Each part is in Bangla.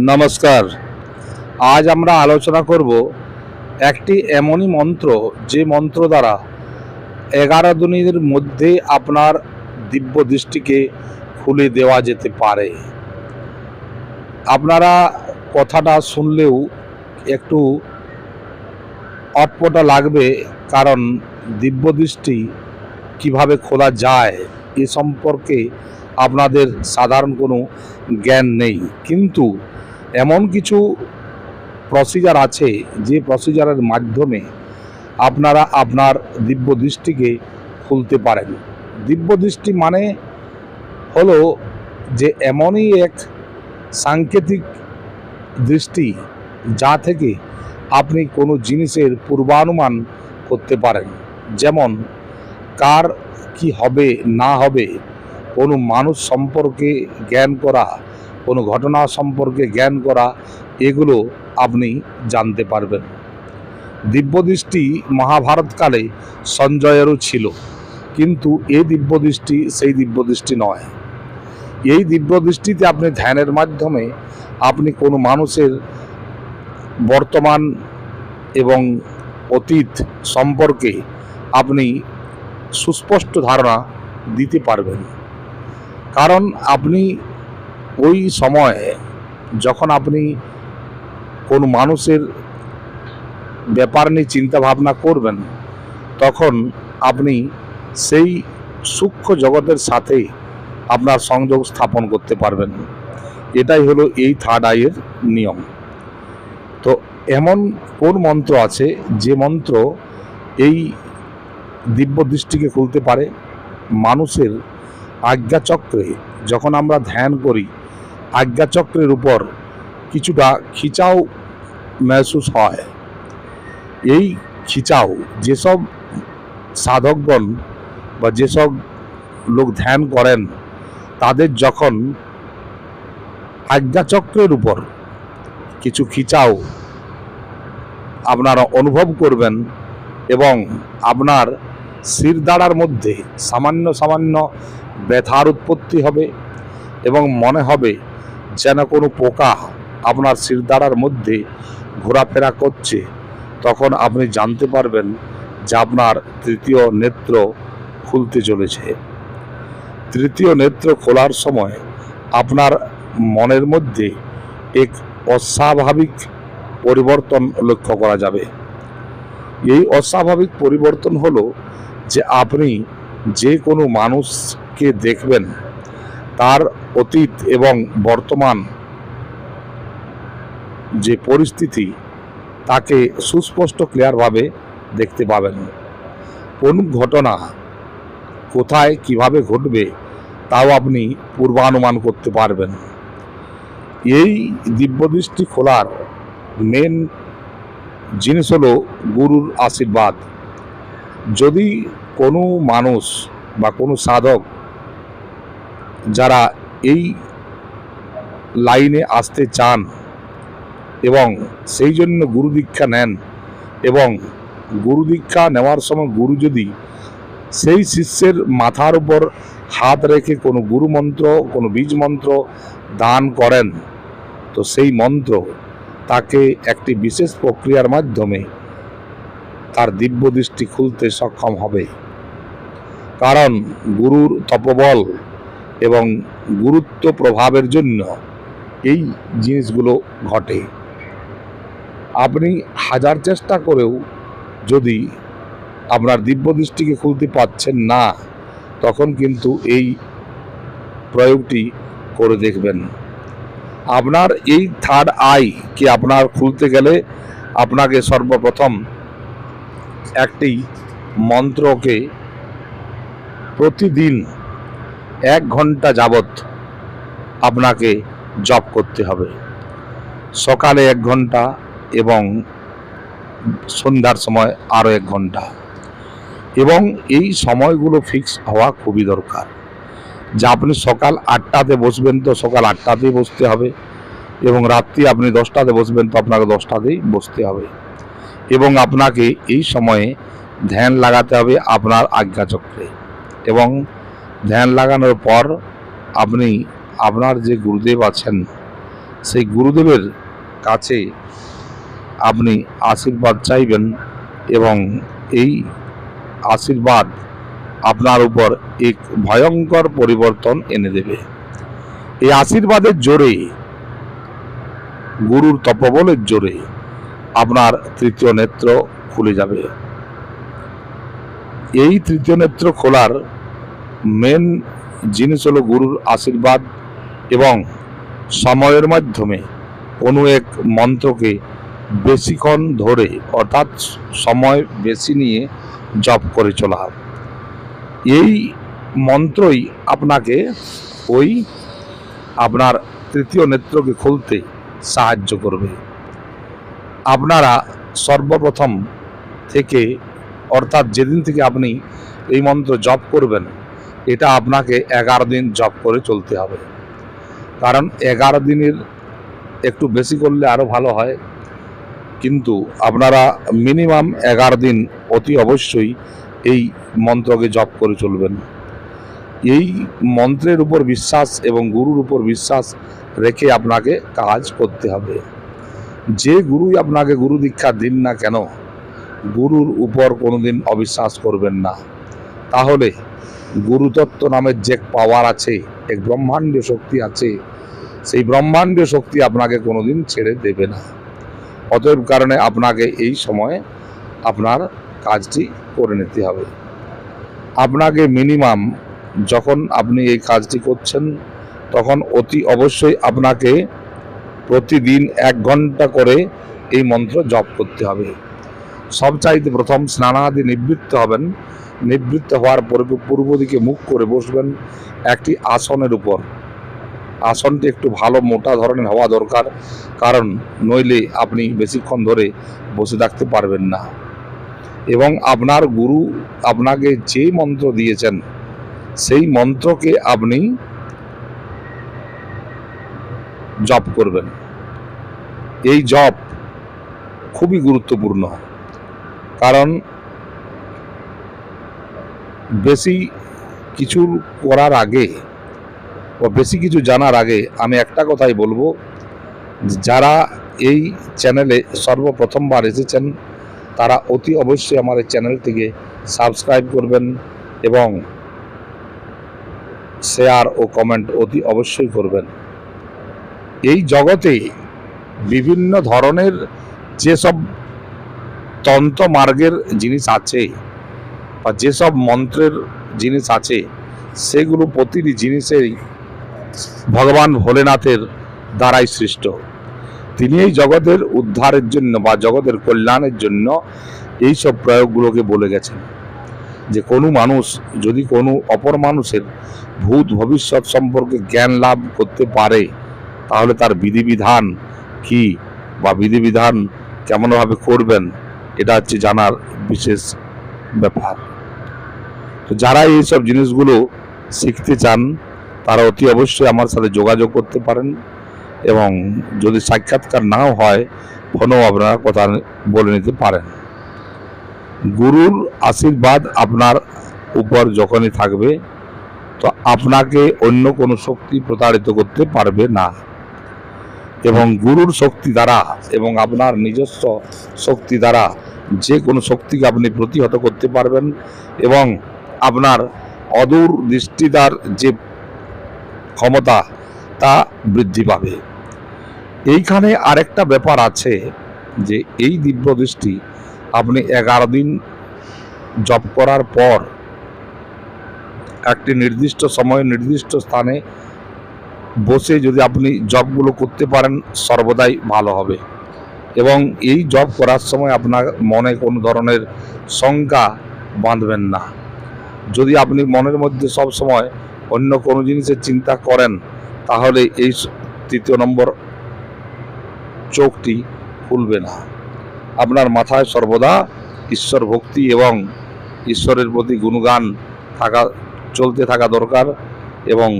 নমস্কার। আজ আমরা আলোচনা করব একটি এমনই মন্ত্র, যে মন্ত্র দ্বারা এগারো দিনের মধ্যে আপনার দিব্য দৃষ্টিকে খুলে দেওয়া যেতে পারে। আপনারা কথাটা শুনলেও একটু অটপটা লাগবে, কারণ দিব্য দৃষ্টি কীভাবে খোলা যায় এ সম্পর্কে আপনাদের সাধারণ কোনো জ্ঞান নেই। কিন্তু এমন কিছু প্রসিজার আছে যে প্রসিজারের মাধ্যমে আপনারা আপনার দিব্য দৃষ্টিকে খুলতে পারেন। দিব্য দৃষ্টি মানে হলো যে এমনই এক সাংকেতিক দৃষ্টি যা থেকে আপনি কোনো জিনিসের পূর্বানুমান করতে পারেন। যেমন, কার কি হবে, না হবে, কোনো মানুষ সম্পর্কে জ্ঞান করা কোনো ঘটনা সম্পর্কে জ্ঞান করা, এগুলো আপনি জানতে পারবেন। দিব্যদৃষ্টি মহাভারতকালে সঞ্জয়েরও ছিল, কিন্তু এই দিব্যদৃষ্টি সেই দিব্যদৃষ্টি নয়। এই দিব্যদৃষ্টিতে আপনি ধ্যানের মাধ্যমে আপনি কোনো মানুষের বর্তমান এবং অতীত সম্পর্কে আপনি সুস্পষ্ট ধারণা দিতে পারবেন। কারণ আপনি ওই সময়ে যখন আপনি কোনো মানুষের ব্যাপার নিয়ে চিন্তা ভাবনা করবেন, তখন আপনি সেই সূক্ষ্ম জগতের সাথে আপনার সংযোগ স্থাপন করতে পারবেন। এটাই হলো এই থার্ড আইয়ের নিয়ম। তো এমন কোন মন্ত্র আছে যে মন্ত্র এই দিব্য দৃষ্টিকে খুলতে পারে? মানুষের আজ্ঞাচক্রে যখন আমরা ধ্যান করি আজ্ঞাচক্রের উপর কিছুটা খিচাও মেহসুস হয়। এই খিচাও যেসব সাধকগণ বা যেসব লোক ধ্যান করেন, তাদের যখন আজ্ঞাচক্রের উপর কিছু খিচাও আপনারা অনুভব করবেন এবং আপনার শিরদাঁড়ার মধ্যে সামান্য সামান্য ব্যথার উৎপত্তি হবে এবং মনে হবে যেন কোনো পোকা আপনার শিরদাঁড়ার মধ্যে ঘোরাফেরা করছে, তখন আপনি জানতে পারবেন যে আপনার তৃতীয় নেত্র খুলতে চলেছে। তৃতীয় নেত্র খোলার সময় আপনার মনের মধ্যে এক অস্বাভাবিক পরিবর্তন লক্ষ্য করা যাবে। এই অস্বাভাবিক পরিবর্তন হলো যে আপনি যে কোনো মানুষকে দেখবেন তার অতীত এবং বর্তমান যে পরিস্থিতি, তাকে সুস্পষ্ট ক্লিয়ারভাবে দেখতে পাবেন। কোন ঘটনা কোথায় কীভাবে ঘটবে, তাও আপনি পূর্বানুমান করতে পারবেন। এই দিব্যদৃষ্টি খোলার মেন জিনিস হলো গুরুর আশীর্বাদ। যদি কোনো মানুষ বা কোনো সাধক যারা এই লাইনে আসতে চান এবং সেই জন্য গুরু দীক্ষা নেন এবং গুরু দীক্ষা নেওয়ার সময় গুরু যদি সেই শিষ্যের মাথার উপর হাত রেখে কোনো গুরু মন্ত্র, কোনো বীজ মন্ত্র দান করেন, তো সেই মন্ত্র তাকে একটি বিশেষ প্রক্রিয়ার মাধ্যমে তার দিব্য দৃষ্টি খুলতে সক্ষম হবে। কারণ গুরুর তপবল এবং গুরুত্ব প্রভাবের জন্য এই জিনিসগুলো ঘটে। আপনি হাজার চেষ্টা করেও যদি আপনার দিব্য দৃষ্টিকে খুলতে পাচ্ছেন না, তখন কিন্তু এই প্রয়োগটি করে দেখবেন। আপনার এই থার্ড আই কি আপনার খুলতে গেলে আপনাকে সর্বপ্রথম একটি মন্ত্রকে প্রতিদিন এক ঘণ্টা যাবত আপনাকে জপ করতে হবে। সকালে এক ঘণ্টা এবং সন্ধ্যার সময় আরও এক ঘণ্টা। এবং এই সময়গুলো ফিক্স হওয়া খুবই দরকার। যে আপনি সকাল আটটাতে বসবেন তো সকাল আটটাতেই বসতে হবে এবং রাত্রি আপনি দশটাতে বসবেন তো আপনাকে দশটাতেই বসতে হবে। এবং আপনাকে এই সময়ে ধ্যান লাগাতে হবে আপনার আজ্ঞাচক্রে। এবং ধ্যান লাগানোর পর আপনি আপনার যে গুরুদেব আছেন, সেই গুরুদেবের কাছে আপনি আশীর্বাদ চাইবেন এবং এই আশীর্বাদ আপনার উপর এক ভয়ঙ্কর পরিবর্তন এনে দেবে। এই আশীর্বাদের জোরে, গুরুর তপবলের জোরে আপনার তৃতীয় নেত্র খুলে যাবে। এই তৃতীয় নেত্র খোলার মেন জিনিস হলো গুরুর আশীর্বাদ এবং সময়ের মাধ্যমে কোনো এক মন্ত্রকে বেশিক্ষণ ধরে, অর্থাৎ সময় বেশি নিয়ে জপ করে চলা এই মন্ত্রই আপনাকে ওই আপনার তৃতীয় নেত্রকে খুলতে সাহায্য করবে। আপনারা সর্বপ্রথম থেকে, অর্থাৎ যেদিন থেকে আপনি এই মন্ত্র জপ করবেন এটা আপনাকে এগারো দিন জপ করে চলতে হবে। কারণ এগারো দিনের একটু বেশি করলে আরও ভালো হয়। কিন্তু আপনারা মিনিমাম এগারো দিন অতি অবশ্যই এই মন্ত্রকে জপ করে চলবেন। এই মন্ত্রের উপর বিশ্বাস এবং গুরুর উপর বিশ্বাস রেখে আপনাকে কাজ করতে হবে। যে গুরুই আপনাকে গুরু দীক্ষা দিন না কেন, গুরুর উপর কোনোদিন অবিশ্বাস করবেন না। তাহলে গুরুতত্ত্ব নামের যে পাওয়ার আছে এক ব্রহ্মাণ্ডীয় শক্তি আছে, সেই ব্রহ্মাণ্ডীয় শক্তি আপনাকে কোনোদিন ছেড়ে দেবে না। অতএব কারণে আপনাকে এই সময়ে আপনার কাজটি করে নিতে হবে। আপনাকে মিনিমাম যখন আপনি এই কাজটি করছেন, তখন অতি অবশ্যই আপনাকে প্রতিদিন এক ঘণ্টা করে এই মন্ত্র জপ করতে হবে। সবচাইতে প্রথম স্নানাদি নিবৃত্ত হবেন নিবৃত্ত হওয়ার পরে পূর্ব দিকে মুখ করে বসবেন একটি আসনের উপর। আসনটি একটু ভালো মোটা ধরনের হওয়া দরকার, কারণ নইলে আপনি বেশিক্ষণ ধরে বসে থাকতে পারবেন না। এবং আপনার গুরু আপনাকে যে মন্ত্র দিয়েছেন, সেই মন্ত্রকে আপনি জপ করবেন। এই জপ খুবই গুরুত্বপূর্ণ, কারণ বেশি কিছু করার আগে ও বেশি কিছু জানার আগে আমি একটা কথাই বলব, যারা এই চ্যানেলে সর্বপ্রথমবার এসেছেন, তারা অতি অবশ্যই আমার এই চ্যানেলটিকে সাবস্ক্রাইব করবেন এবং শেয়ার ও কমেন্ট অতি অবশ্যই করবেন। এই জগতে বিভিন্ন ধরনের যেসব তন্ত্র মার্গের জিনিস আছে বা যেসব মন্ত্রের জিনিস আছে, সেগুলো প্রতিটি জিনিসেরই ভগবান ভোলেনাথের দ্বারাই সৃষ্ট। তিনি এই জগতের উদ্ধারের জন্য বা জগতের কল্যাণের জন্য এই সব প্রয়োগগুলোকে বলে গেছেন। যে কোনো মানুষ, যদি কোনো অপর মানুষের ভূত ভবিষ্যৎ সম্পর্কে জ্ঞান লাভ করতে পারে, তাহলে তার বিধিবিধান কি বা বিধিবিধান কেমনভাবে করবেন, এটা হচ্ছে জানার বিশেষ ব্যাপার। যারা এইসব জিনিসগুলো শিখতে চান, তারা অতি অবশ্যই আমার সাথে যোগাযোগ করতে পারেন এবং যদি সাক্ষাৎকার নাও হয়, ফোনও আপনারা কথা বলে নিতে পারেন। গুরুর আশীর্বাদ আপনার উপর যখনই থাকবে, তো আপনাকে অন্য কোনো শক্তি প্রতারিত করতে পারবে না। এবং গুরুর শক্তি দ্বারা এবং আপনার নিজস্ব শক্তি দ্বারা যে কোনো শক্তিকে আপনি প্রতিহত করতে পারবেন এবং আপনার অদূর দৃষ্টিদার যে ক্ষমতা, তা বৃদ্ধি পাবে। এইখানে আরেকটা ব্যাপার আছে যে, এই দিব্য দৃষ্টি আপনি এগারো দিন জপ করার পর একটি নির্দিষ্ট সময়ে নির্দিষ্ট স্থানে বসে যদি আপনি জবগুলো করতে পারেন, সর্বদাই ভালো হবে। এবং এই জব করার সময় আপনার মনে কোনো ধরনের শঙ্কা বাঁধবেন না। যদি আপনি মনের মধ্যে সব সময় অন্য কোনো জিনিসের চিন্তা করেন, তাহলে এই তৃতীয় নম্বর চোখটি খুলবে না। আপনার মাথায় সর্বদা ঈশ্বর ভক্তি এবং ঈশ্বরের প্রতি গুণগান থাকা, চলতে থাকা দরকার এবং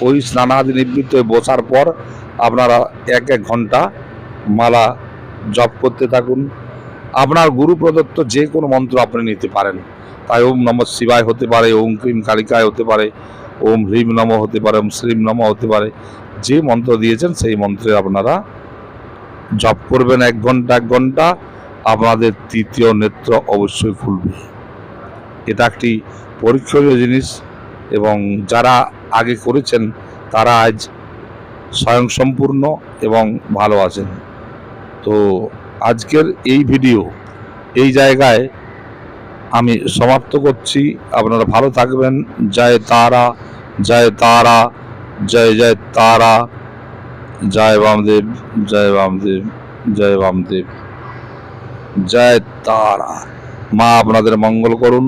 ওই স্নানাদি নিবৃত্ত বসার পর আপনারা এক এক ঘণ্টা মালা জপ করতে থাকুন। আপনার গুরু প্রদত্ত যে কোনো মন্ত্র আপনি নিতে পারেন। তাই ওম নম শিবায় হতে পারে, ওম ক্রিম কালিকায় হতে পারে, ওম হ্রিম নম হতে পারে, ওম শ্রীম নম হতে পারে। যে মন্ত্র দিয়েছেন সেই মন্ত্রে আপনারা জপ করবেন এক ঘণ্টা এক ঘণ্টা। আপনাদের তৃতীয় নেত্র অবশ্যই খুলবে এটা একটি পরীক্ষণীয় জিনিস এবং যারা আগে করেছেন তারা আজ স্বয়ংসম্পূর্ণ এবং ভালো আছেন। তো আজকের এই ভিডিও এই জায়গায় আমি সমাপ্ত করছি। আপনারা ভালো থাকবেন। জয় তারা জয় তারা, জয় জয় তারা, জয় বামদেব জয় বামদেব জয় বামদেব, জয় তারা। মা আপনাদের মঙ্গল করুন।